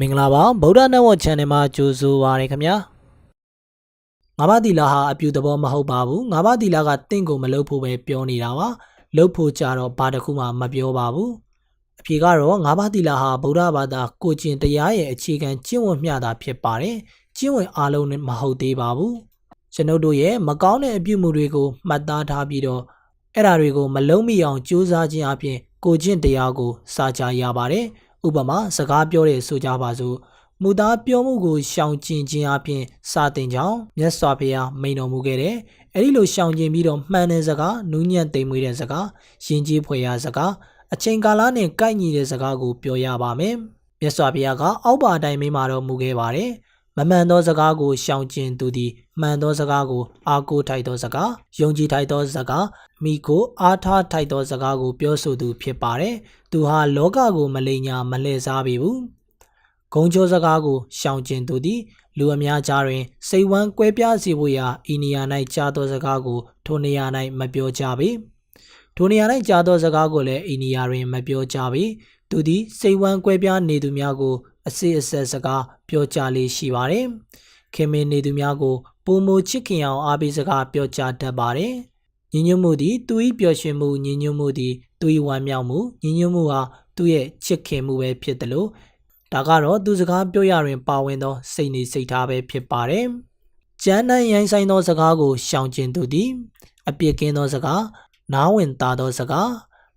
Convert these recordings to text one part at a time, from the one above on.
မင်္ဂလာပါဗုဒ္ဓနတ်ဝတ် channel မှာကြိုဆိုပါရခင်ဗျာငါးပါးတီလာဟာအပြူသဘောမဟုတ်ပါဘူးငါးပါးတီလာကတင့်ကိုမလုပ်ဖို့ပဲပြောနေတာပါလုပ်ဖို့ကြတော့ဘာတစ်ခုမှမပြောပါဘူးအဖြေကတော့ငါးပါးတီလာဟာဗုဒ္ဓဘာသာကိုကျင့်တရားရဲ့အခြေခံကျင့်ဝတ်မျှတာဖြစ်ပါတယ်ကျင့်ဝတ်အားလုံးနဲ့မဟုတ်သေးပါဘူးကျွန်ုပ်တို့ရဲ့မကောင်းတဲ့အပြုမှုတွေကိုမှတ်သားထားပြီးတော့အဲ့ဓာတွေကိုမလုံးမိအောင်ကြိုးစားခြင်းအပြင်ကိုကျင့်တရားကိုစာကြရပါတယ် ဥပမာစကားပြောတဲ့ဆိုကြပါစို့မူသားပြောမှုကိုရှောင်ကျဉ်ခြင်းအပြင်စာတင်ကြောင်းမြတ်စွာဘုရားမိန်တော်မူခဲ့တယ်။အဲဒီလိုရှောင်ကျဉ်ပြီးတော့မှန်တဲ့စကားနူးညံ့သိမ်မွေ့တဲ့စကားယဉ်ကျေးဖွယ်ရာစကားအချိန်ကာလနဲ့ကိုက်ညီတဲ့စကားကိုပြောရပါမယ်။မြတ်စွာဘုရားကအောက်ပါအတိုင်းမိန့်မာတော်မူခဲ့ပါတယ်။ မမှန်သောစကားကိုရှောင်ကျဉ်သူသည်မှန်သောစကားကိုအားကိုးထိုက်သောစကားယုံကြည်ထိုက်သောစကားမိကိုအားထားထိုက်သောစကားကိုပြောဆိုသူဖြစ်ပါတယ်။သူဟာလောကကိုမလိမ်ညာမလှည့်စားပေဘူး။ဂုံချိုစကားကိုရှောင်ကျဉ်သူသည်လူအများကြားတွင်စိတ်ဝမ်းကွဲပြားစေဖို့ရာဤနေရာ၌ကြားသောစကားကိုထိုနေရာ၌မပြောကြပေ။ထိုနေရာ၌ကြားသောစကားကိုလည်းဤနေရာတွင်မပြောကြပေ။သူသည်စိတ်ဝမ်းကွဲပြားနေသူများကို အစစ်အဆက်စကားပြောကြလေးရှိပါတယ်။ခင်မင်နေသူများကိုပုံမချစ်ခင်အောင်အားပေးစကားပြောကြားတတ်ပါတယ်။ညီညွတ်မှုသည်သူ၏ပျော်ရွှင်မှုညီညွတ်မှုသည်သူ၏ဝမ်းမြောက်မှုညီညွတ်မှုဟာသူရဲ့ချစ်ခင်မှုပဲဖြစ်တယ်လို့ဒါကတော့သူစကားပြောရတွင်ပါဝင်သောစိတ်နေစိတ်ထားပဲဖြစ်ပါတယ်။ကျမ်းတိုင်းရိုင်းဆိုင်သောစကားကိုရှောင်ကျဉ်သူသည်အပြစ်ကင်းသောစကားနားဝင်သားသောစကား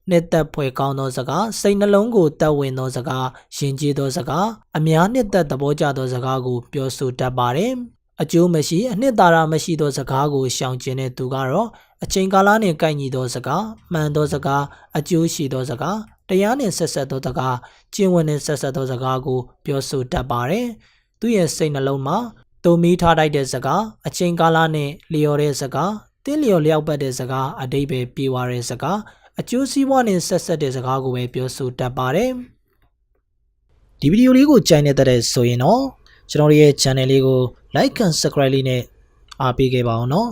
နှစ်သက်ဖွယ်ကောင်းသောစကားစိတ်နှလုံးကိုတက်ဝင်သောစကားယဉ်ကျေးသောစကားအများနှစ်သက်သဘောကျသောစကားကိုပြောဆိုတတ်ပါတယ်။အကျိုးမရှိအနှစ်သာရမရှိသောစကားကိုရှောင်ကျဉ်တဲ့သူကတော့အချိန်ကာလနှင့်ကိုက်ညီသောစကားမှန်သောစကားအကျိုးရှိသောစကားတရားနှင့်ဆက်ဆက်သောစကားကျင့်ဝတ်နှင့်ဆက်ဆက်သောစကားကိုပြောဆိုတတ်ပါတယ်။သူရဲ့စိတ်နှလုံးမှာတုံမီထားတိုက်တဲ့စကားအချိန်ကာလနှင့်လျော်တဲ့စကားတင်းလျော်လျောက်ပတ်တဲ့စကားအတိတ်ပဲပြေဝတဲ့စကား အကျိုးစီးပွားနှင့်ဆက်ဆက်တဲ့စကားကိုပဲပြောဆိုတတ်ပါတယ်။ဒီဗီဒီယိုလေးကိုကြိုက်နေတဲ့ဆိုရင်တော့ကျွန်တော်တို့ရဲ့ channel လေးကို like and subscribe လေးနဲ့အားပေးခဲ့ပါအောင်နော်